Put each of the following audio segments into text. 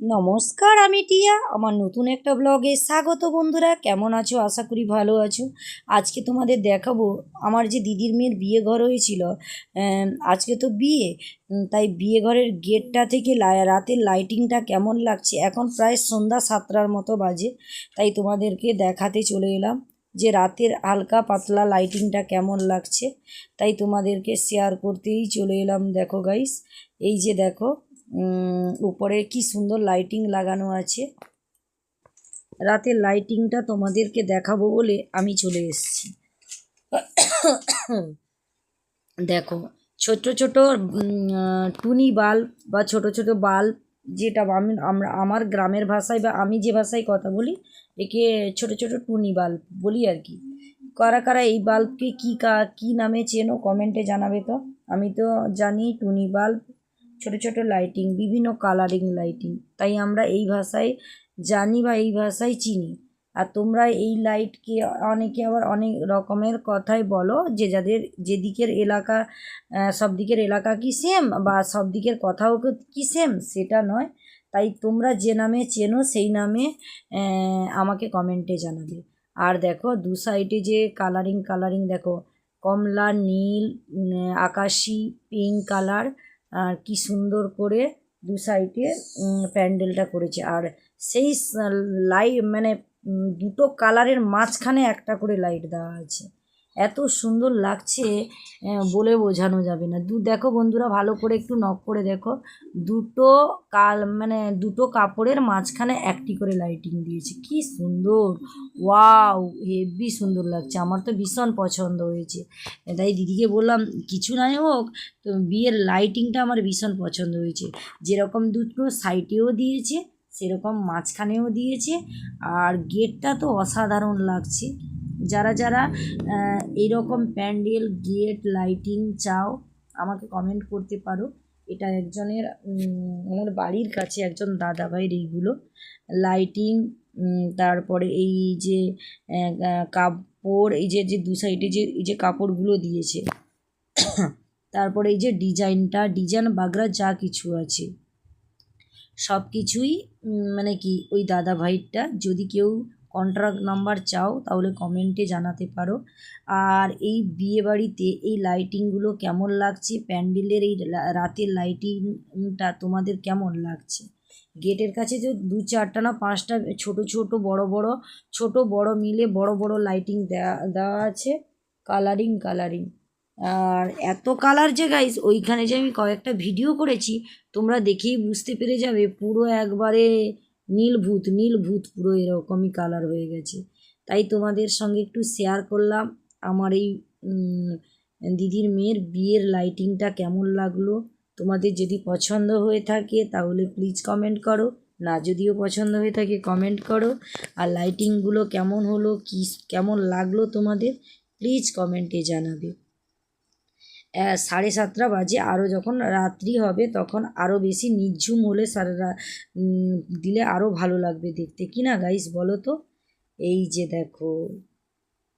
নমস্কার, আমি টিয়া। আমার নতুন একটা ব্লগে স্বাগত বন্ধুরা। কেমন আছো? আশা করি ভালো আছো। আজকে তোমাদের দেখাবো, আমার যে দিদির মেয়ের বিয়ে ঘর হয়েছিল আজকে তো বিয়ে তাই বিয়ে ঘরের গেটটা থেকে রাতের লাইটিংটা কেমন লাগছে? এখন প্রায় সন্ধ্যা সাতটার মতো বাজে, তাই তোমাদেরকে দেখাতে চলে এলাম যে রাতের হালকা পাতলা লাইটিংটা কেমন লাগছে। তাই তোমাদেরকে শেয়ার করতেই চলে এলাম। দেখো গাইস এই যে দেখো উপরে কি সুন্দর লাইটিং লাগানো আছে। রাতের লাইটিংটা তোমাদেরকে দেখাবো বলে আমি চলে এসেছি। দেখো ছোট ছোট টুনি বাল্ব বা ছোট ছোট বাল্ব যেটা আমি, আমরা, আমার গ্রামের ভাষায় বা আমি যে ভাষায় কথা বলি, একে ছোট ছোট টুনি বাল্ব বলি আর কি। কারা কারা এই বাল্বকে কী কা, কী নামে চেনো কমেন্টে জানাবে তো। আমি তো জানি টুনি বাল্ব ছোট ছোট লাইটিং বিভিন্ন কালারিং লাইটিং তাই আমরা এই ভাষায় জানি বা এই ভাষায় চিনি। আর তোমরা এই লাইটকে অনেকে আবার অনেক রকমের কথাই বলো, যে যাদের যেদিকের এলাকা সব দিকের এলাকা কি সেম বা সব দিকের কথাও কি সেম সেটা নয়। তাই তোমরা যে নামে চেনো, সেই নামে আমাকে কমেন্টে জানাবে। আর দেখো, দু সাইডে যে কালারিং কালারিং দেখো, কমলা, নীল আকাশি পিঙ্ক কালার আর কি সুন্দর করে দু সাইডে প্যান্ডেলটা করেছে। আর সেই লাইট মানে দুটো কালারের মাঝখানে একটা করে লাইট দেওয়া আছে। এত সুন্দর লাগছে বলে বোঝানো যাবে না। দু, দেখো বন্ধুরা, ভালো করে একটু নক করে দেখো। দুটো কাল মানে দুটো কাপড়ের মাঝখানে একটি করে লাইটিং দিয়েছে। কি সুন্দর! ওয়াও হেভি সুন্দর লাগছে। আমার তো ভীষণ পছন্দ হয়েছে। তাই দিদিকে বললাম, কিছু নাই হোক, তো বিয়ের লাইটিংটা আমার ভীষণ পছন্দ হয়েছে। যেরকম দুটো সাইটেও দিয়েছে, সেরকম মাঝখানেও দিয়েছে। আর গেটটা তো অসাধারণ লাগছে। যারা যারা আহ, এইরকম প্যান্ডেল গেট লাইটিং চাও আমাকে কমেন্ট করতে পারো। এটা একজনের আমার বাড়ির কাছে একজন দাদা ভাইয়ের এইগুলো। লাইটিং তারপরে এই যে কাপড় এই যে যে দু সাইডে যে এই যে কাপড়গুলো দিয়েছে। তারপরে এই যে ডিজাইনটা ডিজাইন বাগড়া যা কিছু আছে। সব কিছুই মানে কি ওই দাদা ভাইটা যদি কেউ কন্ট্রাক্ট নাম্বার চাও, তাহলে কমেন্টে জানাতে পারো। আর এই বিয়ে বাড়িতে এই লাইটিংগুলো কেমন লাগছে? প্যান্ডেলের এই রাতের লাইটিংটা তোমাদের কেমন লাগছে? গেটের কাছে যে দু চারটা না পাঁচটা ছোট ছোট বড় বড়, ছোট বড় মিলে বড় বড় লাইটিং দেওয়া দেওয়া আছে। কালারিং কালারিং আর এত কালার যে গাইস ওইখানে যে আমি কয়েকটা ভিডিও করেছি, তোমরা দেখেই বুঝতে পেরে যাবে, পুরো একবারে নীল ভূত নীল ভূত পুরো এরকমই কালার হয়ে গেছে। তাই তোমাদের সঙ্গে একটু শেয়ার করলাম আমার এই দিদির মেয়ের বিয়ের লাইটিংটা কেমন লাগল। তোমাদের যদি পছন্দ হয়ে থাকে তাহলে প্লিজ কমেন্ট করো, না যদিও পছন্দ হয়ে থাকে কমেন্ট করো। আর লাইটিংগুলো কেমন হলো, কি, কেমন লাগল তোমাদের প্লিজ কমেন্টে জানাবে। সাড়ে সাতটা বাজে। আরও যখন রাত্রি হবে তখন আরও বেশি নিঝুম হলে সারা দিলে আরও ভালো লাগবে দেখতে। কি না গাইস বলো তো? এই যে দেখো।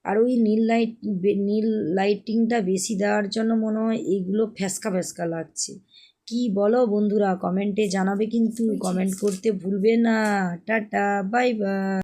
আর ওই নীল লাইট নীল লাইটিংটা বেশি দেওয়ার জন্য মনে হয় এইগুলো ফ্যাসকা ফ্যাসকা লাগছে। কি বলো বন্ধুরা? কমেন্টে জানাবে কিন্তু। কমেন্ট করতে ভুলবে না। Tata bye bye